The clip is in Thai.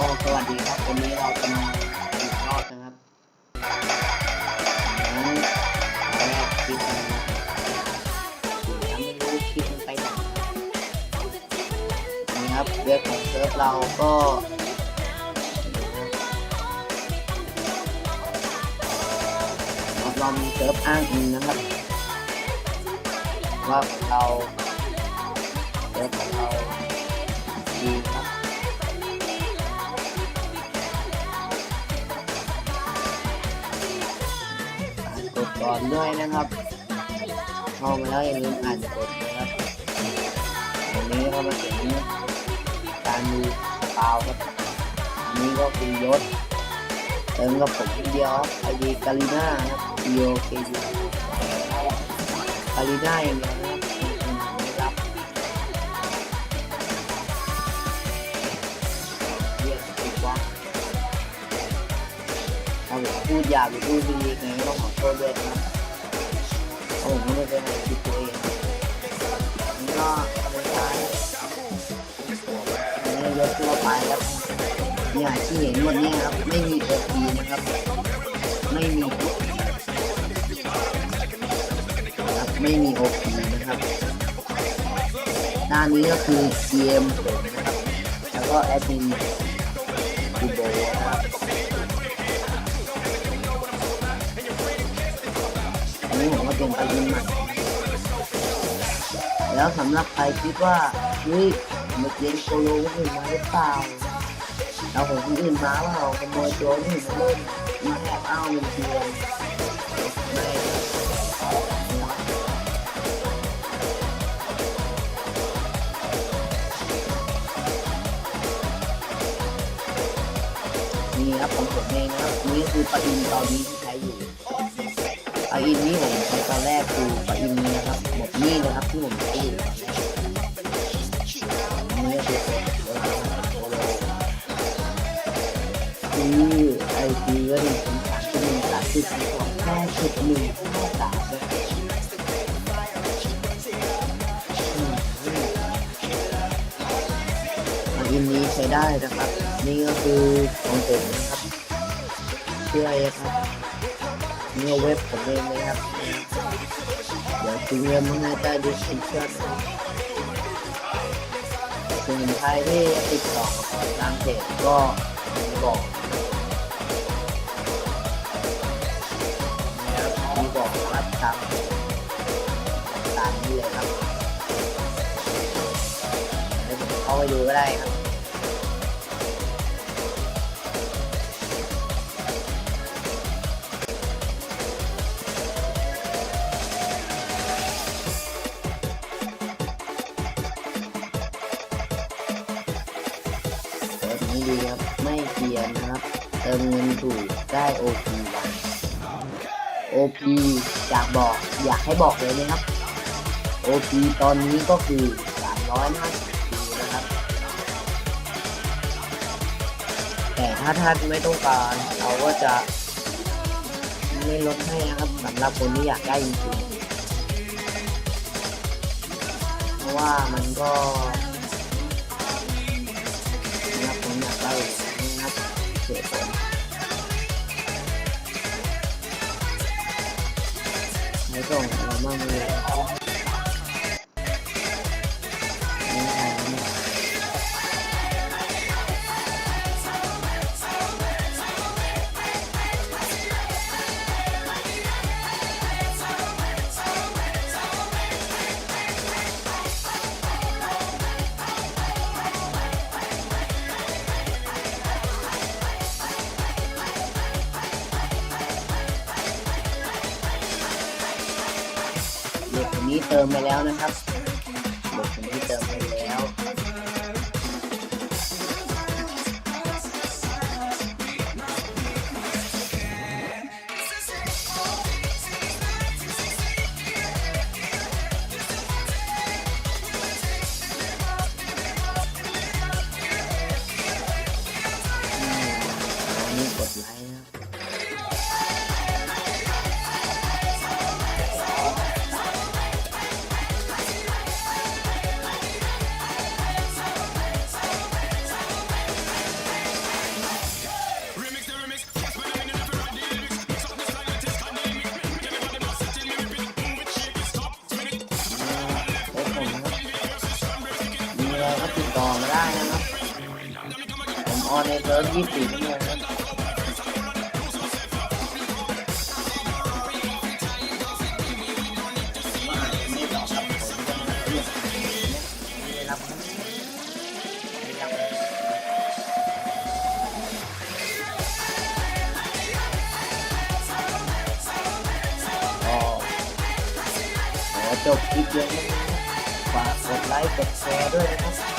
ก็สวัสดีครับวันนี้เราจะมาอีกรอบนะครับงั้นแรกคลิปนี้ยังไม่รู้คลิปมันไปไหนนี่ครับเว็บของเซิร์ฟเราก็เรามีเซิร์ฟอ้างอิงนะครับ ว่าเราเซิร์ฟของเราดีครับ อนด้วยนะครับ เข้ามาแล้วอย่าลืมอ่านกฎนะครับวันนี้ก็มาถึงการมีเปล่าครับอันนี้ก็คือยศเติมกับผมคนเดียวครับไอดีกาลิน่าครับ D O K U กาลิน่าอย่างเดียวนะครับ พูดหยาบหรือพูดดีไงก็ต้องขอโทษด้วยนะผมไม่ได้เป็นคิดตัวเองนี่ก็เป็นการนี่ยกตัวไปครับเนี่ยที่เห็นหมดเนี่ยครับ ไม่มีโอพีนะครับ ไม่มีครับไม่มีโอพีนะครับด้านี้ก็คือเกมผมนะครับ แล้วก็แอดมินคูโบนะครับ นี้ผมก็เป็นไปยินใหม่แล้วสำหรับใครคิดว่าเฮ้ยมาเกมโปโลก็อื่นมาหรือเปล่าเราของคนอื่นมาเปล่าขโมยตัวนอื่มาเล่นมาแอบเอาเป็นเทียนนี่ครับของผมเองนะครับนี่คือปลาอินตอนนี้ ปลาอินนี่ผมใช้ตอนแรกคือปลาอินนี้นะครับหมดนี่นะครับที่ผมใช้อยู่นแรกอันนี้ก็คือคือไอพีก็หนึ่งสามหนึ่งสามจุดสองห้าจุดหนึ่งห้าสามนะครับอืมปลาอินนี้ใช้ได้นะครับ นี่ก็คือของผมนะครับเชื่อเลยครับ นี่เว็บผมเองเลยครับ เดี๋ยวทิ้งเว็บมันให้ใต้ดิสคริปชั่นส่วนใครที่ติดต่อกับทางเพจก็บอกนะครับมีบอกรับทางตามนี้เลยครับเดี๋ยวผมเข้าไปดูก็ได้ครับ ดีครับ ไม่เกลียนนะครับ เติมเงินถูกได้ OP วัน OP อยากบอกอยากให้บอกเลยนะครับ OP ตอนนี้ก็คือ 350ปีนะครับ แต่ถ้าท่านไม่ต้องการเราก็จะไม่ลดให้นะครับสำหรับคนที่อยากได้จริงๆเพราะว่ามันก็ ผมอยากได้นะครับเสียผมไม่ต้องเรามั่งเลย นี้เติมไปแล้วนะครับบทนี้เติมไป ออนในเซิร์ยี่สิบเนี่ยนะครับไม่ตอจบคลิปเพียงเท่านี้นะครับฝากกดไลค์กดแชร์ด้วยนะครับ